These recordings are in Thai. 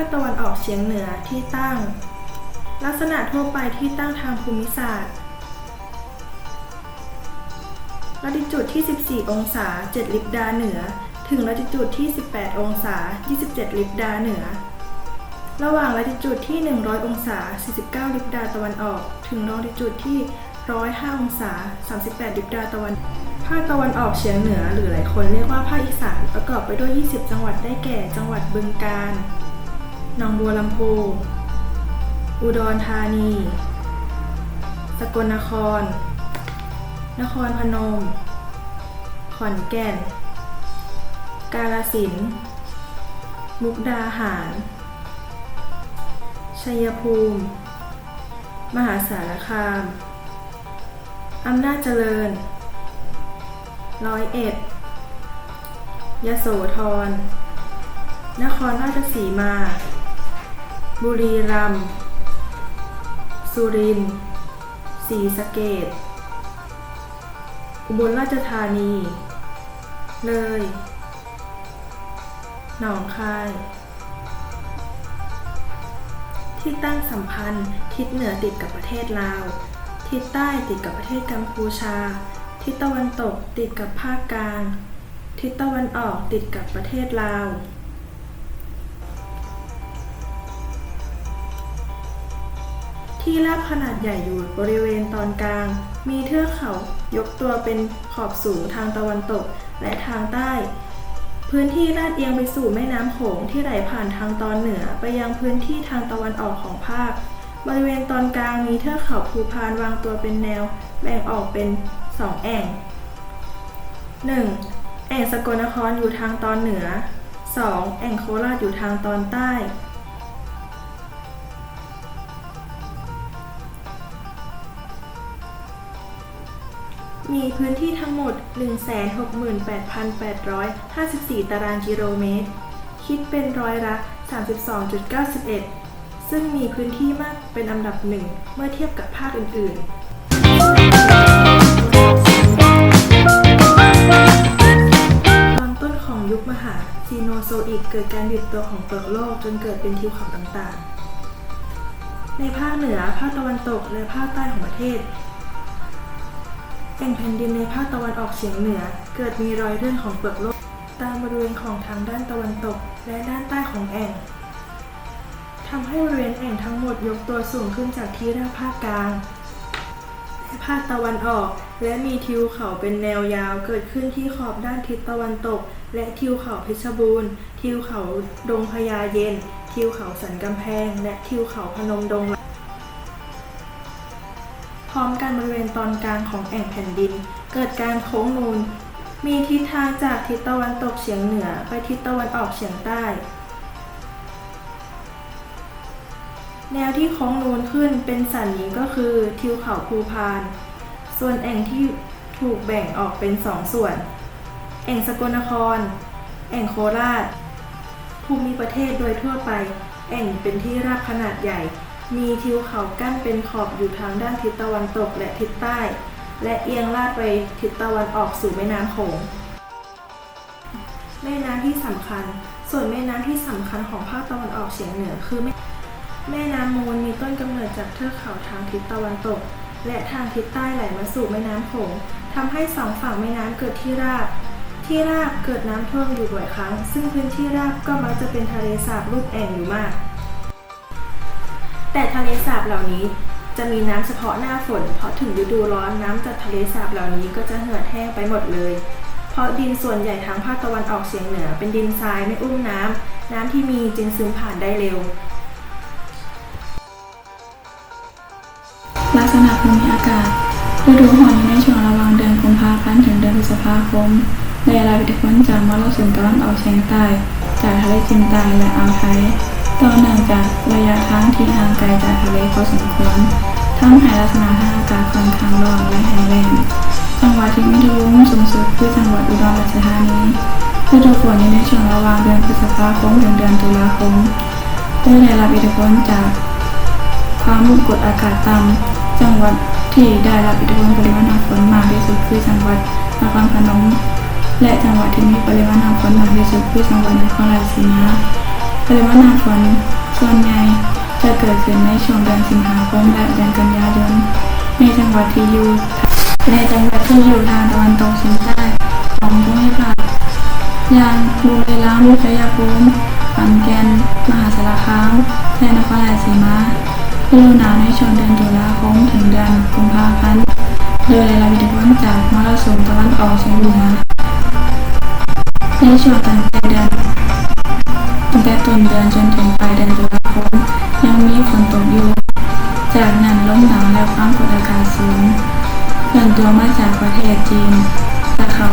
าคตะวันออกเฉียงเหนือที่ตั้ง ลักษณะทั่วไปที่ตั้งทางภูมิศาสตร์ลัติจูดที่ 14 องศา 7 ลิบดาเหนือ ถึงลัติจูดที่ 18 องศา 27 ลิบดาเหนือ ระหว่างลัติจูดที่ 100 องศา 49 ลิบดาตะวันออก ถึงลัติจูดที่ 105 องศา 38 ลิบดาตะวัน ภาคตะวันออกเฉียงเหนือ หรือหลายคนเรียกว่าภาคอีสาน ประกอบไปด้วย 20 จังหวัดได้แก่ จังหวัดบึงกาฬ หนองบัวลำพูอุดรธานี สกลนคร นครพนม ขอนแก่น กาฬสินธุ์มุกดาหาร ชัยภูมิ มหาสารคาม อำนาจเจริญ ร้อยเอ็ด ยโสธร นครราชสีมา บุรีรัมย์สุรินทร์ศรีสะเกษอุบลราชธานี เลย หนองคาย ที่ตั้งสัมพันธ์ทิศเหนือติดกับประเทศลาว ทิศใต้ติดกับประเทศกัมพูชา ทิศตะวันตกติดกับภาคกลาง ทิศตะวันออกติดกับประเทศลาว ที่ราบขนาดใหญ่อยู่บริเวณตอนกลาง มีเทือกเขายกตัวเป็นขอบสูงทางตะวันตกและทางใต้ พื้นที่ลาดเอียงไปสู่แม่น้ำโขงที่ไหลผ่านทางตอนเหนือไปยังพื้นที่ทางตะวันออกของภาค บริเวณตอนกลางมีเทือกเขาภูพานวางตัวเป็นแนว แบ่งออกเป็น2แอ่ง 1. แอ่งสกลนครอยู่ทางตอนเหนือ 2. แอ่งโคราชอยู่ทางตอนใต้ มีพื้นที่ทั้งหมด 168,854 ตารางกิโลเมตร คิดเป็นร้อยละ 32.91 ซึ่งมีพื้นที่มากเป็นอันดับหนึ่งเมื่อเทียบกับภาคอื่น ๆ ตอนต้นของยุคมหาซีโนโซอิกเกิดการบิดตัวของเปลือกโลกจนเกิดเป็นทิวเขาต่างๆ ในภาคเหนือ ภาคตะวันตก และภาคใต้ของประเทศ แอ่งแผ่นดินในภาคตะวันออกเฉียงเหนือ เกิดมีรอยเลื่อนของเปลือกโลก ตามบริเวณของทางด้านตะวันตก และด้านใต้ของแอ่งทำให้บริเวณแอ่งทั้งหมดยกตัวสูงขึ้นจากที่ราบภาคกลางและภาคตะวันออก และมีทิวเขาเป็นแนวยาวเกิดขึ้นที่ขอบด้านทิศตะวันตก และทิวเขาเพชรบูรณ์ ทิวเขาดงพญาเย็น ทิวเขาสันกำแพง และทิวเขาพนมดง พร้อมกันบริเวณตอนกลางของแอ่งแผ่นดิน เกิดการโค้งนูน มีทิศทางจากทิศตะวันตกเฉียงเหนือไปทิศตะวันออกเฉียงใต้ แนวที่โค้งนูนขึ้นเป็นสันนี้ก็คือทิวเขาภูพาน ส่วนแอ่งที่ถูกแบ่งออกเป็นสองส่วน แอ่งสกลนคร แอ่งโคราช ภูมิประเทศโดยทั่วไป แอ่งเป็นที่ราบขนาดใหญ่ มีทิวเขากั้นเป็นขอบอยู่ทางด้านทิศตะวันตกและทิศใต้ และเอียงลาดไปทิศตะวันออกสู่แม่น้ำโขง แม่น้ำที่สำคัญ ส่วนแม่น้ำที่สำคัญของภาคตะวันออกเฉียงเหนือคือแม่แม่น้ำมูลมีต้นกำเนิดจากเทือกเขาทางทิศตะวันตก และทางทิศใต้ไหลมาสู่แม่น้ำโขงทำให้สองฝั่งแม่น้ำเกิดที่ราบที่ราบเกิดน้ำท่วมอยู่บ่อยครั้ง ซึ่งพื้นที่ราบก็มักจะเป็นทะเลสาบรูปแอ่งอยู่มาก แต่ทะเลสาบเหล่านี้จะมีน้ำเฉพาะหน้าฝน เพราะถึงฤดูร้อนน้ำจากทะเลสาบเหล่านี้ก็จะเหือดแห้งไปหมดเลย เพราะดินส่วนใหญ่ทางภาคตะวันออกเฉียงเหนือ เป็นดินทรายไม่อุ้มน้ำน้ำที่มีจึงซึมผ่านได้เร็ว ลักษณะภูมิอากาศฤดูร้อนอยู่ในช่วงระหว่างเดือนกุมภาพันธ์ถึงเดือนพฤษภาคมได้รับอิทธิพลจากมรสุมตะวันออกเฉียงใต้ จากทะเลจีนใต้และอ่าวไทย ต่อเนื่องจากระยะทางที่ห่างไกลจากทะเลพอสมควรทำให้ลักษณะทางอากาศค่อนข้างร้อนและแห้งแล้งจังหวัดที่มีอุณหภูมิสูงสุดคือจังหวัดอุดรธานีฤดูฝนอยู่ในช่วงระหว่างเดือนพฤษภาคมถึงเดือนตุลาคมโดยได้รับอิทธิพลจากความกดอากาศต่ำจังหวัดที่ได้รับอิทธิพลปริมาณน้ำฝนมากที่สุดคือจังหวัดนครพนมและจังหวัดที่มีปริมาณน้ำฝนมากที่สุดคือจังหวัดนครราชสีมา ปริมาณน้ำฝนส่วนใหญ่จะเกิดขึ้นในช่วงเดือนสิงหาคมและเดือนกันยายนในจังหวัดที่อยู่ในจังหวัดที่อยู่ทางตะวันตกเฉียงใต้ของภูมิภาคอย่างบุรีรัมย์ชัยภูมิขอนแก่นมหาสารคามและนครราชสีมาฤดูหนาวในช่วงเดือนตุลาคมถึงเดือนกุมภาพันธ์โดยได้รับอิทธิพลจากมรสุมตะวันออกเฉียงเหนือในช่วงตั้งแต่เดือน งแต่ต้นเดือนจนถึงปลายเดือนตุลาคมยังมีฝนตกอยู่ จากนั้นลมหนาวและความกดอากาศสูงเคลื่อนตัวมาจากประเทศจีนตะเขา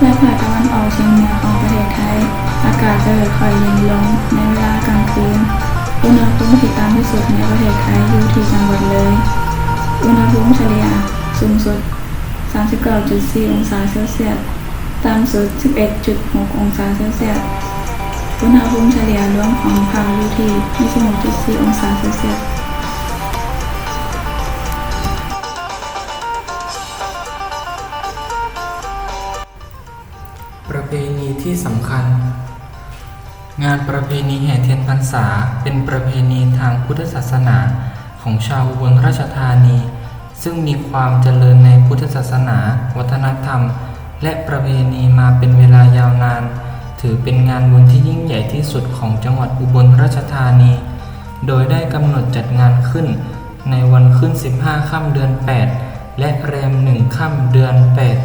และภาคตะวันออกเฉียงเหนือของประเทศไทย อากาศจะค่อยเย็นลงในเวลากลางคืน อุณหภูมิที่ต่ำที่สุดในประเทศไทยอยู่ที่จังหวัดเลย อุณหภูมิเฉลี่ยสูงสุด 39.4 องศาเซลเซียส ต่ำสุด 11.6 องศาเซลเซียส อุณหภูมิเฉลี่ยรวมของภาคอยู่ที่26.4 องศาเซลเซียสประเพณีที่สำคัญ งานประเพณีแห่เทียนพรรษา เป็นประเพณีทางพุทธศาสนาของชาวอุบลราชธานี ซึ่งมีความเจริญในพุทธศาสนา วัฒนธรรม และประเพณีมาเป็นเวลายาวนาน ถือเป็นงานบุญที่ยิ่งใหญ่ที่สุดของจังหวัดอุบลราชธานี โดยได้กำหนดจัดงานขึ้น ในวันขึ้น 15 ค่ำเดือน 8 และแรมหนึ่งค่ำเดือน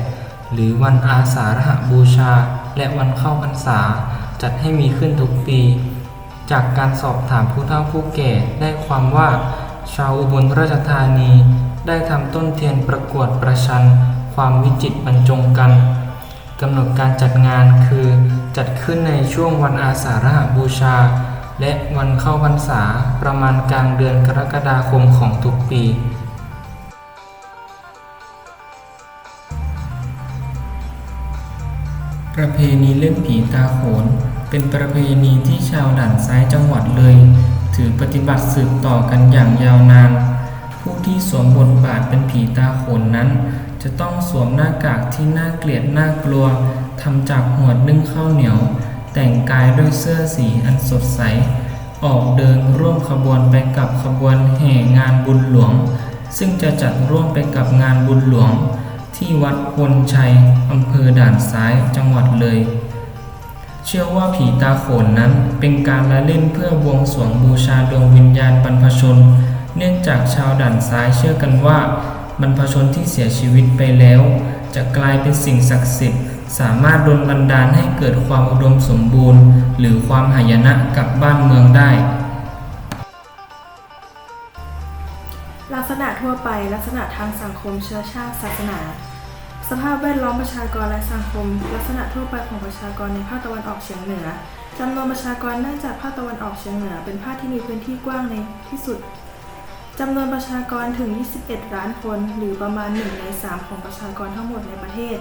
8 หรือวันอาสาฬหบูชา และวันเข้าพรรษา จัดให้มีขึ้นทุกปี จากการสอบถามผู้เฒ่าผู้แก่ได้ความว่า ชาวอุบลราชธานี ได้ทำต้นเทียนประกวดประชัน ความวิจิตรบรรจงกัน กำหนดการจัดงานคือจัดขึ้นในช่วงวันอาสาฬหบูชา และวันเข้าพรรษาประมาณกลางเดือนกรกฎาคมของทุกปี ประเพณีเล่นผีตาโขน เป็นประเพณีที่ชาวด่านซ้ายจังหวัดเลย ถือปฏิบัติสืบต่อกันอย่างยาวนาน ผู้ที่สวมบทบาทเป็นผีตาโขนนั้น จะต้องสวมหน้ากากที่น่าเกลียดน่ากลัวทำจากหัวดนึ่งข้าวเหนียว แต่งกายด้วยเสื้อสีอันสดใส ออกเดินร่วมขบวนไปกับขบวนแห่งานบุญหลวง ซึ่งจะจัดร่วมไปกับงานบุญหลวง ที่วัดพลชัยอำเภอด่านซ้ายจังหวัดเลย เชื่อว่าผีตาโขนนั้นเป็นการละเล่นเพื่อบวงสรวงบูชาดวงวิญญาณบรรพชน เนื่องจากชาวด่านซ้ายเชื่อกันว่า บรรพชนที่เสียชีวิตไปแล้ว จะกลายเป็นสิ่งศักดิ์สิทธิ์ สามารถดลบันดาลให้เกิดความอุดมสมบูรณ์ หรือความหายนะกับบ้านเมืองได้ ลักษณะทั่วไปลักษณะทางสังคมเชื้อชาติศาสนา สภาพแวดล้อมประชากรและสังคม ลักษณะทั่วไปของประชากรในภาคตะวันออกเฉียงเหนือจำนวนประชากรเนื่องจากภาคตะวันออกเฉียงเหนือเป็นภาคที่มีพื้นที่กว้างในที่สุด จำนวนประชากรถึง 21 ล้านคน หรือประมาณ 1 ใน 3 ของประชากรทั้งหมดในประเทศ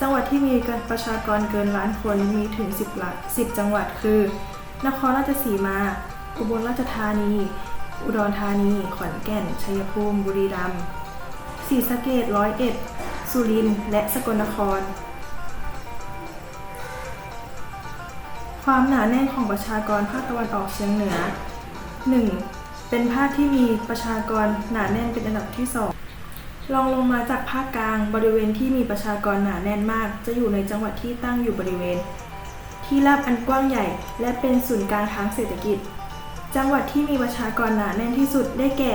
จังหวัดที่มีประชากรเกินล้านคนมีถึง 10ละ10 จังหวัดคือ นครราชสีมา อุบลราชธานี อุดรธานี ขอนแก่น ชัยภูมิ บุรีรัมย์ศรีสะเกษร้อยเอ็ด สุรินทร์ และสกลนคร ความหนาแน่นของประชากรภาคตะวันออกเฉียงเหนือ 1. เป็นภาคที่มีประชากรหนาแน่นเป็นอันดับที่2รองลงมาจากภาคกลางบริเวณที่มีประชากรหนาแน่นมาก จะอยู่ในจังหวัดที่ตั้งอยู่บริเวณ ที่ราบอันกว้างใหญ่ และเป็นศูนย์กลางทางเศรษฐกิจ จังหวัดที่มีประชากรหนาแน่นที่สุดได้แก่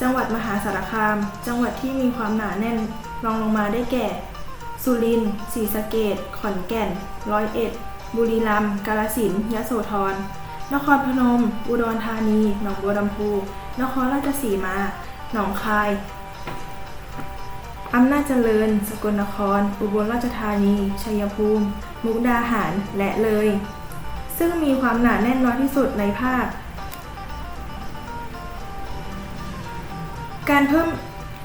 จังหวัดมหาสารคาม จังหวัดที่มีความหนาแน่นรองลงมาได้แก่ สุรินทร์ศรีสะเกษขอนแก่น ร้อยเอ็ด บุรีรัมย์กาฬสินธุ์ยโสธร นครพนม อุดรธานี หนองบัวลำพู นครราชสีมา หนองคาย อำนาจเจริญ สกลนคร อุบลราชธานี ชัยภูมิ มุกดาหาร และเลย ซึ่งมีความหนาแน่นน้อยที่สุดในภาค การเพิ่ม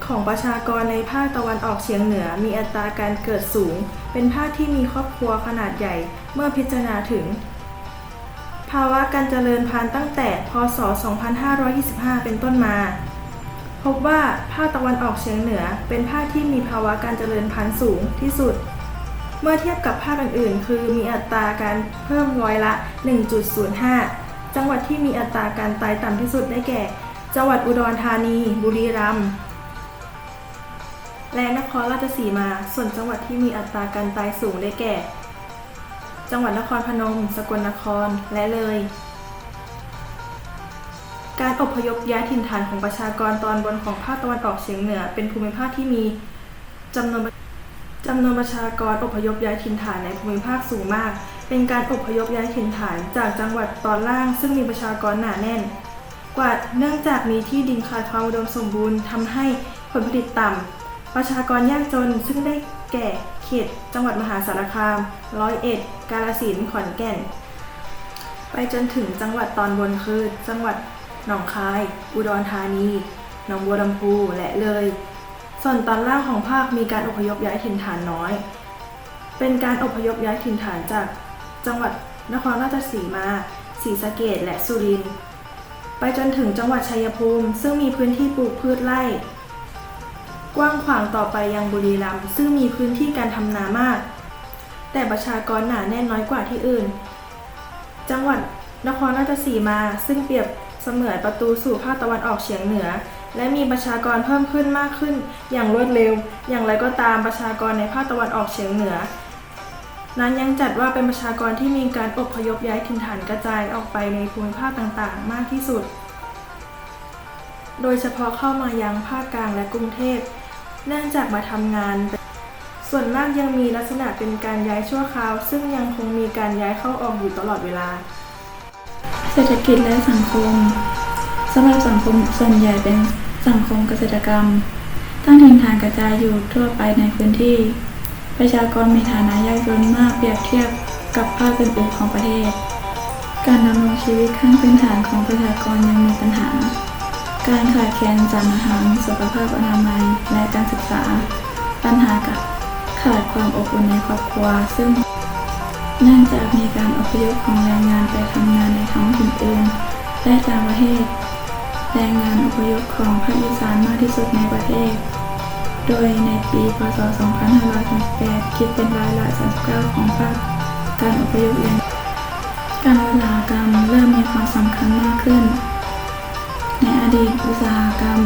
ของประชากรในภาคตะวันออกเฉียงเหนือมีอัตราการเกิดสูง เป็นภาคที่มีครอบครัวขนาดใหญ่เมื่อพิจารณาถึง ภาวะการเจริญพันธุ์ตั้งแต่ พศ 2525 เป็นต้นมา พบว่าภาคตะวันออกเฉียงเหนือเป็นภาคที่มีภาวะการเจริญพันธุ์สูงที่สุด เมื่อเทียบกับภาคอื่นๆ คือมีอัตราการเพิ่มร้อยละ 1.05 จังหวัดที่มีอัตราการตายต่ำที่สุดได้แก่ จังหวัดอุดรธานี บุรีรัมย์และนครราชสีมา ส่วนจังหวัดที่มีอัตราการตายสูงได้แก่ จังหวัดนครพนม สกลนคร และเลย การอพยพย้ายถิ่นฐานของประชากรตอนบนของภาคตะวันออกเฉียงเหนือ เป็นภูมิภาคที่มีจำนวนจำนวนประชากรอพยพย้ายถิ่นฐานในภูมิภาคสูงมาก เป็นการอพยพย้ายถิ่นฐานจากจังหวัดตอนล่าง ซึ่งมีประชากรหนาแน่น กว่าเนื่องจากมีที่ดินขาดความอุดมสมบูรณ์ทำให้ผลผลิตต่ำประชากรยากจนซึ่งได้ แก่เขตจังหวัดมหาสารคาม ร้อยเอ็ด กาฬสินธุ์ขอนแก่น ไปจนถึงจังหวัดตอนบนคือ จังหวัดหนองคาย อุดรธานี หนองบัวลำพู และเลย ส่วนตอนล่างของภาคมีการอพยพย้ายถิ่นฐานน้อย เป็นการอพยพย้ายถิ่นฐานจากจังหวัดนครราชสีมา ศรีสะเกษและสุรินทร์ ไปจนถึงจังหวัดชัยภูมิ ซึ่งมีพื้นที่ปลูกพืชไร่ กว้างขวางต่อไปยังบุรีรัมย์ซึ่งมีพื้นที่การทำนามาก แต่ประชากรหนาแน่นน้อยกว่าที่อื่น จังหวัดนครราชสีมา ซึ่งเปรียบเสมือนประตูสู่ภาคตะวันออกเฉียงเหนือ และมีประชากรเพิ่มขึ้นมากขึ้น อย่างรวดเร็ว อย่างไรก็ตามประชากรในภาคตะวันออกเฉียงเหนือ นั้นยังจัดว่าเป็นประชากรที่มีการอพยพย้ายถิ่นฐานกระจายออกไปในภูมิภาคต่างๆ มากที่สุด โดยเฉพาะเข้ามายังภาคกลางและกรุงเทพ เนื่องจากมาทำงาน ส่วนมากยังมีลักษณะเป็นการย้ายชั่วคราว ซึ่งยังคงมีการย้ายเข้าออกอยู่ตลอดเวลา เศรษฐกิจและสังคมสำหรับสังคมส่วนใหญ่เป็นสังคมเกษตรกรรม ตั้งถิ่นฐานกระจายอยู่ทั่วไปในพื้นที่ ประชากรมีฐานะยากจนมากเปรียบเทียบกับภาคอื่นๆของประเทศ การดำรงชีวิตขั้นพื้นฐานของประชากรยังมีปัญหา การขาดแคลนสารอาหารสุขภาพอนามัยและการศึกษา ปัญหากับขาดความอบอุ่นในครอบครัว ซึ่งเนื่องจากมีการอพยพของแรงงานไปทำงานในท้องถิ่นอื่นและต่างประเทศ แรงงานอพยพของภาคอีสานมากที่สุดในประเทศ โดยในปีพศ 2538 คิดเป็นร้อยละ 39 ของภาคการอพยพแรงการอุตสากรรมเริ่มมีความสำคัญมากขึ้น ดีตอุตสาหกรรม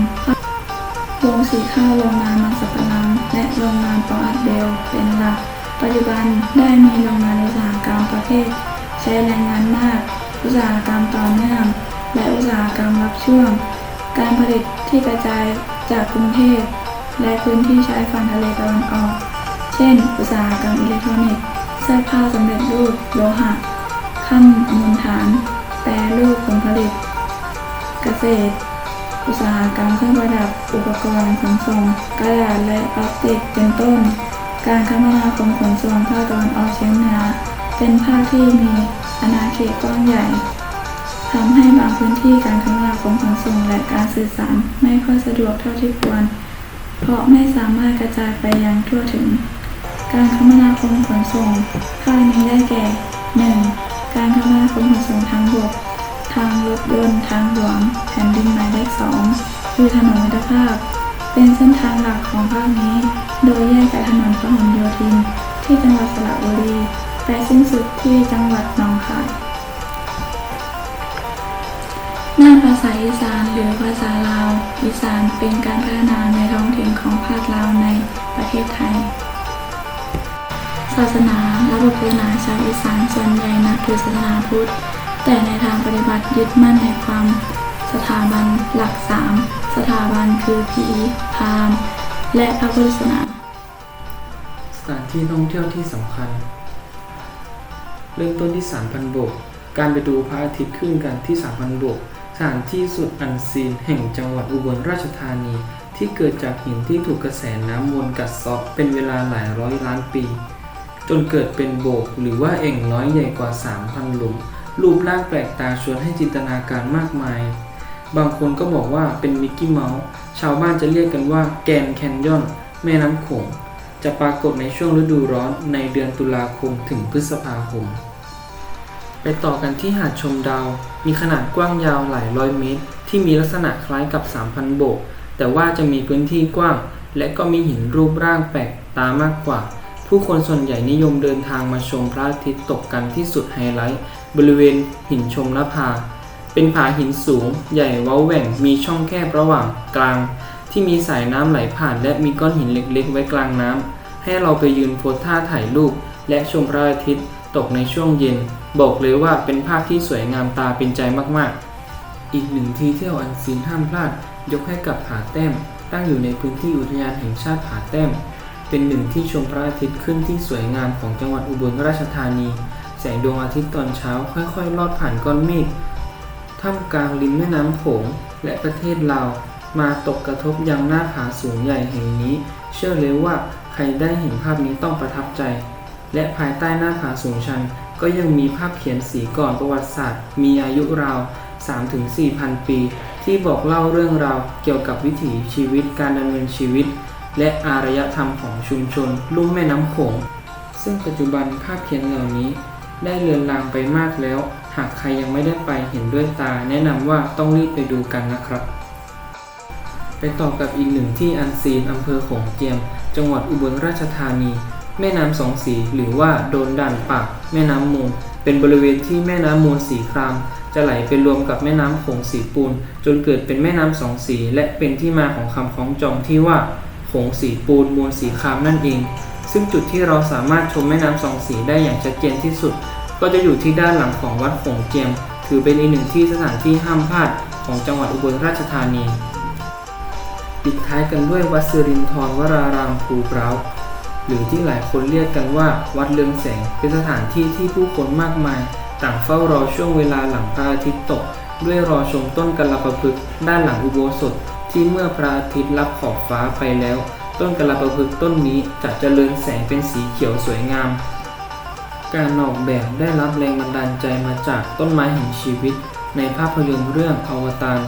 โรงสีข้าวโรงงานมันสับปะหลังและโรงงานปออัดเบลเป็นหลัก ปัจจุบันได้มีโรงงานอุตสาหกรรมประเภทใช้แรงงานมาก อุตสาหกรรมต่อเนื่อง และอุตสาหกรรมรับช่วง การผลิตที่กระจายจากกรุงเทพและพื้นที่ชายฝั่งทะเลตะวันออก เช่น อุตสาหกรรมอิเล็กทรอนิกส์เสื้อผ้าสำเร็จรูปโลหะ ขั้นมูลฐาน แปรรูปผลผลิต เกษตร อุตสาหกรรมเครื่องประดับ อุปกรณ์ขนส่ง กระดาษและพลาสติกเป็นต้น การคมนาคมขนส่งภาคตะวันออกเฉียงเหนือเป็นภาคที่มีอาณาเขตกว้างใหญ่ทำให้บางพื้นที่การคมนาคมขนส่งและการสื่อสารไม่ค่อยสะดวกเท่าที่ควร เพราะไม่สามารถกระจายไปยังทั่วถึง การคมนาคมขนส่งภาคนี้ได้แก่ 1. การคมนาคมขนส่งทางบก ทางรถยนต์ทางหลวงแผ่นดินหมายเลขสองคือถนนมิตรภาพ เป็นเส้นทางหลักของภาคนี้ โดยแยกกับถนนพหลโยธิน ที่จังหวัดสระบุรีไปสิ้นสุดที่จังหวัดหนองคายหน้าภาษาอีสานหรือภาษาลาว อีสานเป็นการพัฒนาในท้องถิ่นของภาคลาวในประเทศไทย ศาสนาระบบศาสนาชาวอีสานส่วนใหญ่นับถือศาสนาพุทธ แต่ในทางปฏิบัติยึดมั่นในความสถาบันหลักสามสถาบันคือผีพราหมณ์และพระพุทธศาสนา สถานที่ท่องเที่ยวที่สำคัญ เริ่มต้นที่ 3,000โบก การไปดูพระอาทิตย์ขึ้นกันที่ 3,000โบก สถานที่สุดอันซีนแห่งจังหวัดอุบลราชธานี ที่เกิดจากหินที่ถูกกระแสน้ำวนกัดเซาะเป็นเวลาหลายร้อยล้านปี จนเกิดเป็นโบกหรือว่าเอ่งน้อยใหญ่กว่า 3,000 หลุม รูปร่างแปลกตาชวนให้จินตนาการมากมาย บางคนก็บอกว่าเป็นมิกกี้เมาส์ ชาวบ้านจะเรียกกันว่าแกนแคนยอน แม่น้ำโขง จะปรากฏในช่วงฤดูร้อนในเดือนตุลาคมถึงพฤษภาคม ไปต่อกันที่หาดชมดาว มีขนาดกว้างยาวหลายร้อยเมตร ที่มีลักษณะคล้ายกับ 3,000 โบก แต่ว่าจะมีพื้นที่กว้าง และก็มีหินรูปร่างแปลกตามากกว่าผู้คนส่วนใหญ่นิยมเดินทางมาชมพระอาทิตย์ตกกันที่สุดไฮไลท์ บริเวณหินชมนภา เป็นผาหินสูง ใหญ่เว้าแหว่งมีช่องแคบระหว่างกลาง ที่มีสายน้ำไหลผ่านและมีก้อนหินเล็กๆ ไว้กลางน้ำให้เราไปยืนโพสท่าถ่ายรูป และชมพระอาทิตย์ตกในช่วงเย็น บอกเลยว่าเป็นภาพที่สวยงามตาเป็นใจมากๆ อีกหนึ่งที่เที่ยวอันซีนห้ามพลาด ยกให้กับผาแต้ม ตั้งอยู่ในพื้นที่อุทยานแห่งชาติผาแต้ม เป็นหนึ่งที่ชมพระอาทิตย์ขึ้นที่สวยงามของจังหวัดอุบลราชธานี แสงดวงอาทิตย์ตอนเช้าค่อยๆ ลอดผ่านก้อนเมฆท่ามกลางริมแม่น้ำโขงและประเทศลาวมาตกกระทบยังหน้าผาสูงใหญ่แห่งนี้ เชื่อเลยว่าใครได้เห็นภาพนี้ต้องประทับใจ และภายใต้หน้าผาสูงชัน ก็ยังมีภาพเขียนสีก่อนประวัติศาสตร์ มีอายุราว 3-4,000 ปี ที่บอกเล่าเรื่องราวเกี่ยวกับวิถีชีวิตการดำเนินชีวิต และอารยธรรมของชุมชนลุ่มแม่น้ำโขงซึ่งปัจจุบันภาพเขียนเหล่านี้ ได้เลือนลางไปมากแล้ว หากใครยังไม่ได้ไปเห็นด้วยตา แนะนำว่าต้องรีบไปดูกันนะครับ ไปต่อกับอีกหนึ่งที่อันซีนอำเภอโขงเจียม จังหวัดอุบลราชธานี แม่น้ำสองสีหรือว่าโดนด่านปากแม่น้ำมูล เป็นบริเวณที่แม่น้ำมูลสีคราม จะไหลไปรวมกับแม่น้ำโขงสีปูน จนเกิดเป็นแม่น้ำสองสี และเป็นที่มาของคำคล้องจองที่ว่าโขงสีปูนมูลสีครามนั่นเอง ซึ่งจุดที่เราสามารถชมแม่น้ำสองสีได้อย่างชัดเจนที่สุด ก็จะอยู่ที่ด้านหลังของวัดโขงเจียม ถือเป็นอีกหนึ่งที่สถานที่ห้ามพลาดของจังหวัดอุบลราชธานีปิดท้ายกันด้วยวัดสิรินทรวรารามภูเปร้าหรือที่หลายคนเรียกกันว่าวัดเลืองแสง เป็นสถานที่ที่ผู้คนมากมาย ต่างเฝ้ารอช่วงเวลาหลังพระอาทิตย์ตก ด้วยรอชมต้นกัลปะพฤกษ์ด้านหลังอุโบสถที่เมื่อพระอาทิตย์รับขอบฟ้าไปแล้ว ต้นกัลประพฤกต้นนี้จะเจริญแสงเป็นสีเขียวสวยงาม การออกแบบได้รับแรงบันดาลใจมาจากต้นไม้แห่งชีวิต ในภาพยนตร์เรื่องอวตาร